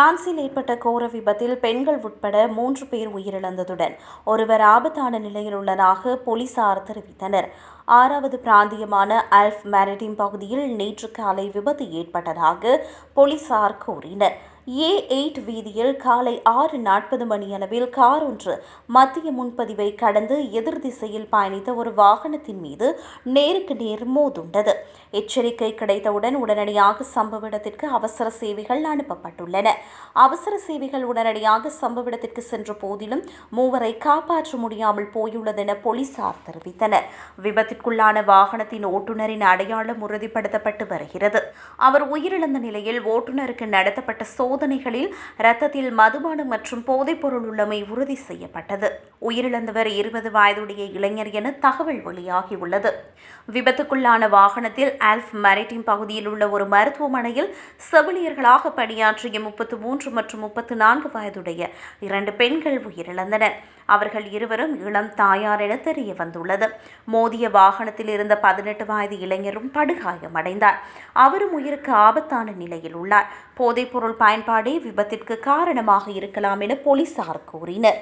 பிரான்சில் ஏற்பட்ட கோர விபத்தில் பெண்கள் உட்பட மூன்று பேர் உயிரிழந்ததுடன் ஒருவர் ஆபத்தான நிலையில் உள்ளதாக போலீசார் தெரிவித்தனர். ஆறாவது பிராந்தியமான அல்ஃப் மேரிடிம் பகுதியில் நேற்று காலை விபத்து ஏற்பட்டதாக போலீசார் கூறினர். ஏ எயிட் வீதியில் காலை ஆறு நாற்பது மணியளவில் கார் ஒன்று மத்திய முன்பதிவை கடந்து எதிர் திசையில் பயணித்த ஒரு வாகனத்தின் மீது நேருக்கு நேர் மோதுண்டது. எச்சரிக்கை கிடைத்தவுடன் உடனடியாக சம்பவ இடத்திற்கு அவசர சேவைகள் அனுப்பப்பட்டுள்ளன. அவசர சேவைகள் உடனடியாக சம்பவ இடத்திற்கு சென்ற போதிலும் மூவரை காப்பாற்ற முடியாமல் போயுள்ளதென போலீசார் தெரிவித்தனர். விபத்திற்குள்ளான வாகனத்தின் ஓட்டுநரின் அடையாளம் உறுதிப்படுத்தப்பட்டு வருகிறது. அவர் உயிரிழந்த நிலையில் ஓட்டுநருக்கு நடத்தப்பட்ட சோதனைகளில் ரத்தத்தில் மதுபானம் மற்றும் போதைப்பொருள் உள்ளமை உறுதி செய்யப்பட்டது. உயிரிழந்தவர் இருபது வயதுடைய இளைஞர் என தகவல் வெளியாகியுள்ளது. விபத்துக்குள்ளான வாகனத்தில் ஆல்ஃப் மரிட்டின் பகுதியில் உள்ள ஒரு மருத்துவமனையில் செவிலியர்களாக பணியாற்றிய முப்பத்து மூன்று மற்றும் முப்பத்து நான்கு வயதுடைய இரண்டு பெண்கள் உயிரிழந்தனர். அவர்கள் இருவரும் இளம் தாயார் என தெரிய வந்துள்ளது. மோதிய வாகனத்தில் இருந்த பதினெட்டு வயது இளைஞரும் படுகாயமடைந்தார். அவரும் உயிருக்கு ஆபத்தான நிலையில் உள்ளார். போதைப்பொருள் பயன்பாடே விபத்திற்கு காரணமாக இருக்கலாம் என போலீசார் கூறினர்.